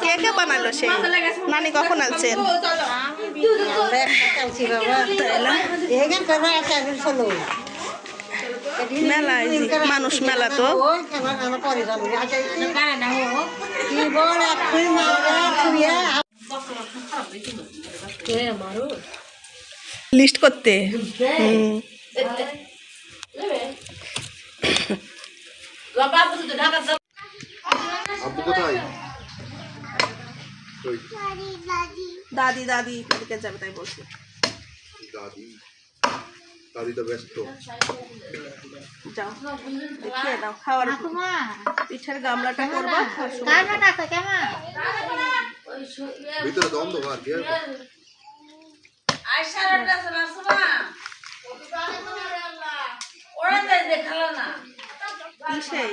কে কে বানালো সেই নানি কখন আনছেন? মেলা এই মানুষ মেলা তো। লিস্ট করতে? হুম। আব্বু কোথায়? দাদি দাদি এদিকে যাবে তাই বলছি। দাদি? দাদি তো ব্যস্ত। যাও খেয়ে দাও খাওয়ার পিঠার গামলাটা করবা ভিতরে আর কি সেই?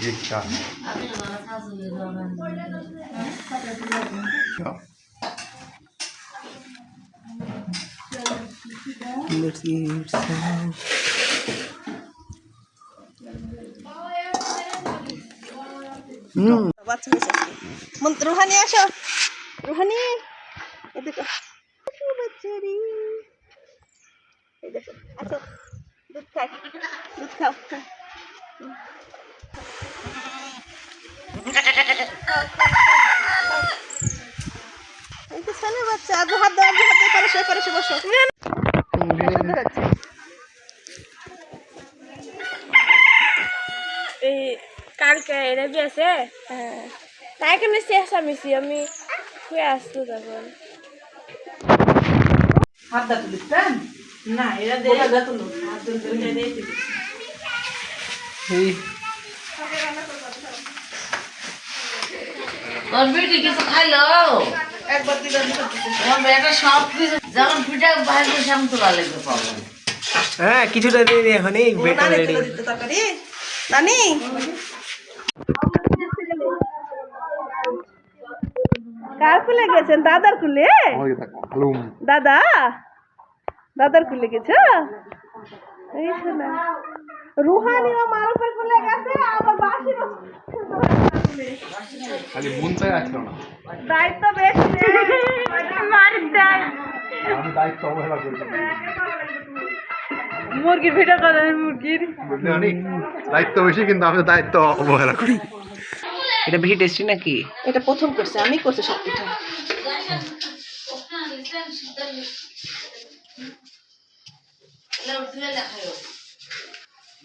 দীক্ষা Let yourself. Hmm. রুহানি আসো রুহানি, এদিকে আসো বাচ্চারি এই দেখো, আসো, দুধ খাই দুধ খাও বাচ্চা আজ হাত দাও আজ হাত দাও পারে সে পারে সে বসো। এই কালকে রবি আছে? হ্যাঁ। তাই কেন চেষ্টা মিশি আমি শুয়ে আসতো তখন। এই তোর বেটি কিছু খাইলো? একবার দিলে আমি সব দিতে তোমার বেটা সব কিছু যেমন পিঠা বাইরে বসে তোলা লেগে পাবো। হ্যাঁ কিছুটা দিয়ে দিই এখন বেটা নানি রেডি কার কুলে গেছেন? দাদার কুলে? আমাকে দেখো আলুম। দাদা? দাদার কুলে গেছ? এই শোনা। রুহানি ও মারুফের কুলে গেছে আবার বাসির খালি মন আসলো না। দায়িত্ব বেশি আমি দায়িত্ব অবহেলা করি। মুরগির ভিডিও করে মুরগির। অনেক দায়িত্ব বেশি কিন্তু আমি দায়িত্ব অবহেলা করি। এটা বেশি টেস্টি নাকি? এটা প্রথম করছে আমি করছি সব পিঠা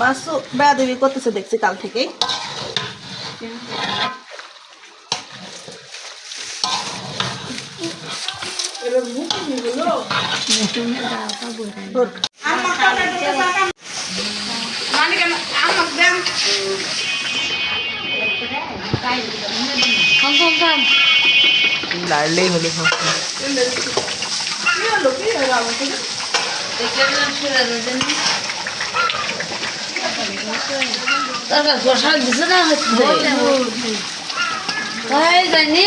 মাসু বেয়াদবি করতেছে দেখছি কাল থেকেই লাড়লেই হলো সব। তারপর গোসা দিছে না হচ্ছে? তাই জানি।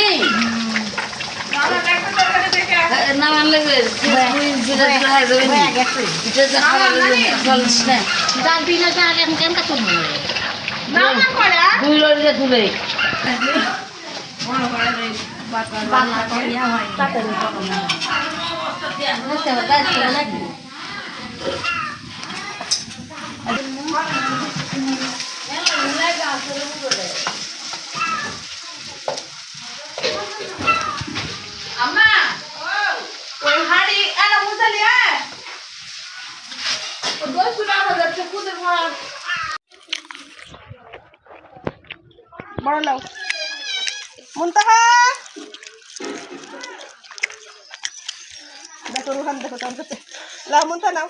না। মানলে দুই লড়িতে তুলে বড় লাও মুনতাহা। দেখো রুহান দেখো তোমার কাছে লাও মুনতা নাও।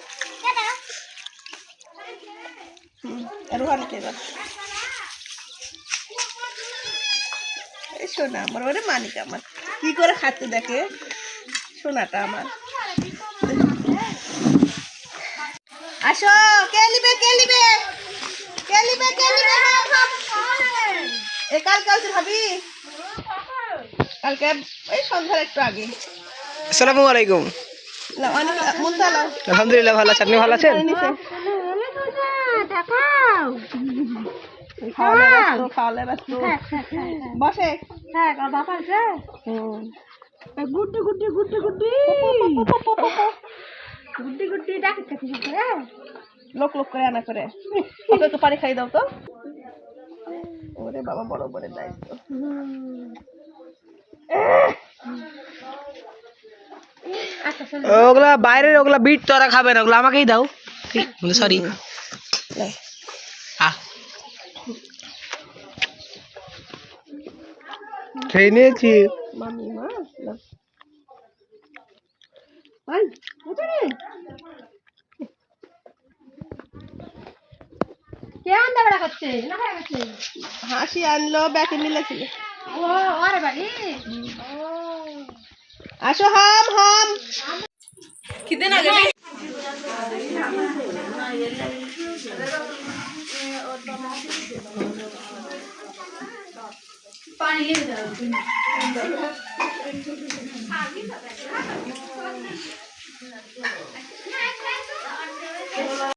হুম, রুহানকে এবার এই সোনা আমার ওরে মানিক আমার কি করে খাচ্ছে দেখে সোনাটা আমার আসো কে নিবে কে নিবে কে নিবে কে নিবে এ কাল কাল ভাবি কালকে এই সন্ধ্যার একটু আগে আসসালামু আলাইকুম আলহামদুলিল্লাহ ভালো আছেন আপনি ভালো আছেন নিচে। খাওয়ালে ব্যস্ত, খাওয়ালে ব্যস্ত। বসে। হুম। গুড্ডি গুড্ডি গুড্ডি গুড্ডি। গুড্ডি গুড্ডি ডাকে কাছে লোক লোক করে আনা করে। ওকে একটু পানি খাই দাও তো। ওরে বাবা বড় বড় দায়িত্ব। ওগুলা বাইরের ওগুলা বিট তোরা খাবে না ওগুলো আমাকেই দাও। সরি খেয়ে নিয়েছি। মামি মা লাও। ভাই বুঝলি কে আন্দা বেড়া করছে না হয়ে গেছে হাসি আনলো